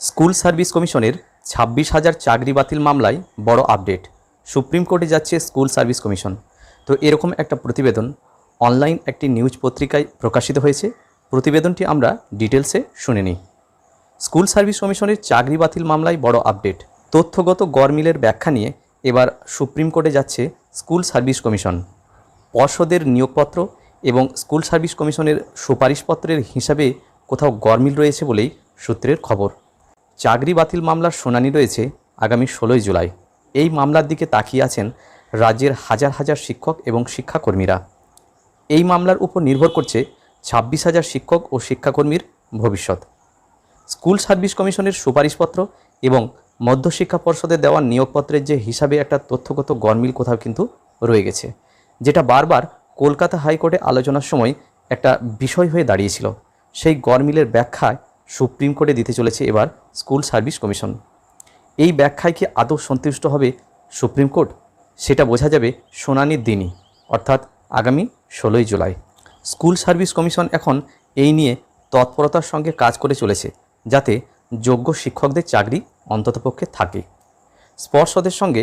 School service কমিশনের ছাব্বিশ হাজার চাকরি বাতিল মামলায় বড় আপডেট। সুপ্রিম কোর্টে যাচ্ছে স্কুল সার্ভিস কমিশন। তো এরকম একটা প্রতিবেদন অনলাইন একটি নিউজ পত্রিকায় প্রকাশিত হয়েছে। প্রতিবেদনটি আমরা ডিটেলসে শুনে নিই। স্কুল সার্ভিস কমিশনের চাকরি বাতিল মামলায় বড় আপডেট। তথ্যগত গরমিলের ব্যাখ্যা নিয়ে এবার সুপ্রিম কোর্টে যাচ্ছে স্কুল সার্ভিস কমিশন। পর্ষদের নিয়োগপত্র এবং স্কুল সার্ভিস কমিশনের সুপারিশপত্রের হিসাবে কোথাও গরমিল রয়েছে বলেই সূত্রের খবর। চাকরি বাতিল মামলার শুনানি রয়েছে আগামী ষোলোই জুলাই। এই মামলার দিকে তাকিয়ে আছেন রাজ্যের হাজার হাজার শিক্ষক এবং শিক্ষাকর্মীরা। এই মামলার উপর নির্ভর করছে ছাব্বিশ হাজার শিক্ষক ও শিক্ষাকর্মীর ভবিষ্যৎ। স্কুল সার্ভিস কমিশনের সুপারিশপত্র এবং মধ্যশিক্ষা পর্ষদের দেওয়া নিয়োগপত্রের যে হিসাবে একটা তথ্যগত গরমিল কোথাও কিন্তু রয়ে গেছে, যেটা বারবার কলকাতা হাইকোর্টে আলোচনার সময় একটা বিষয় হয়ে দাঁড়িয়েছিল। সেই গরমিলের ব্যাখ্যায় সুপ্রিম কোর্টে দিতে চলেছে এবার স্কুল সার্ভিস কমিশন। এই ব্যাখ্যায় কি আদৌ সন্তুষ্ট হবে সুপ্রিম কোর্ট? সেটা বোঝা যাবে শুনানির দিনই, অর্থাৎ আগামী ষোলোই জুলাই। স্কুল সার্ভিস কমিশন এখন এই নিয়ে তৎপরতার সঙ্গে কাজ করে চলেছে, যাতে যোগ্য শিক্ষকদের চাকরি অন্ততপক্ষে থাকে। স্পর্শদের সঙ্গে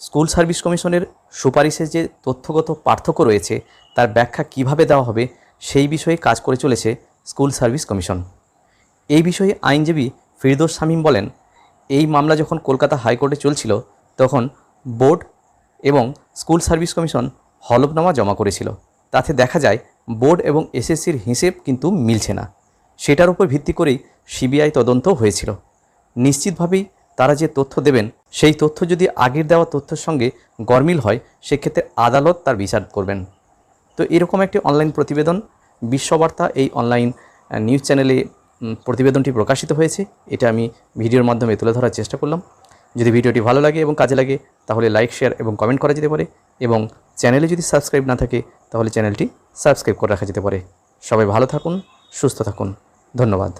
স্কুল সার্ভিস কমিশনের সুপারিশের যে তথ্যগত পার্থক্য রয়েছে, তার ব্যাখ্যা কীভাবে দেওয়া হবে, সেই বিষয়ে কাজ করে চলেছে স্কুল সার্ভিস কমিশন। এই বিষয়ে আইনজীবী ফিরদোস শামীম বলেন, এই মামলা যখন কলকাতা হাইকোর্টে চলছিল, তখন বোর্ড এবং স্কুল সার্ভিস কমিশন হলফনামা জমা করেছিল। তাতে দেখা যায়, বোর্ড এবং এসএসসির হিসেব কিন্তু মিলছে না। সেটার উপর ভিত্তি করেই সিবিআই তদন্ত হয়েছিল। নিশ্চিতভাবেই তারা যে তথ্য দেবেন, সেই তথ্য যদি আগের দেওয়া তথ্যের সঙ্গে গরমিল হয়, সেক্ষেত্রে আদালত তার বিচার করবেন। তো এরকম একটি অনলাইন প্রতিবেদন, বিশ্ববার্তা এই অনলাইন নিউজ চ্যানেলে প্রতিবেদনটি প্রকাশিত হয়েছে, এটা আমি ভিডিওর মাধ্যমে তুলে ধরার চেষ্টা করলাম। যদি ভিডিওটি ভালো লাগে এবং কাজে লাগে, তাহলে লাইক শেয়ার এবং কমেন্ট করা যেতে পারে এবং চ্যানেলে যদি সাবস্ক্রাইব না থাকে, তাহলে চ্যানেলটি সাবস্ক্রাইব করে রাখা যেতে পারে। সবাই ভালো থাকুন, সুস্থ থাকুন। ধন্যবাদ।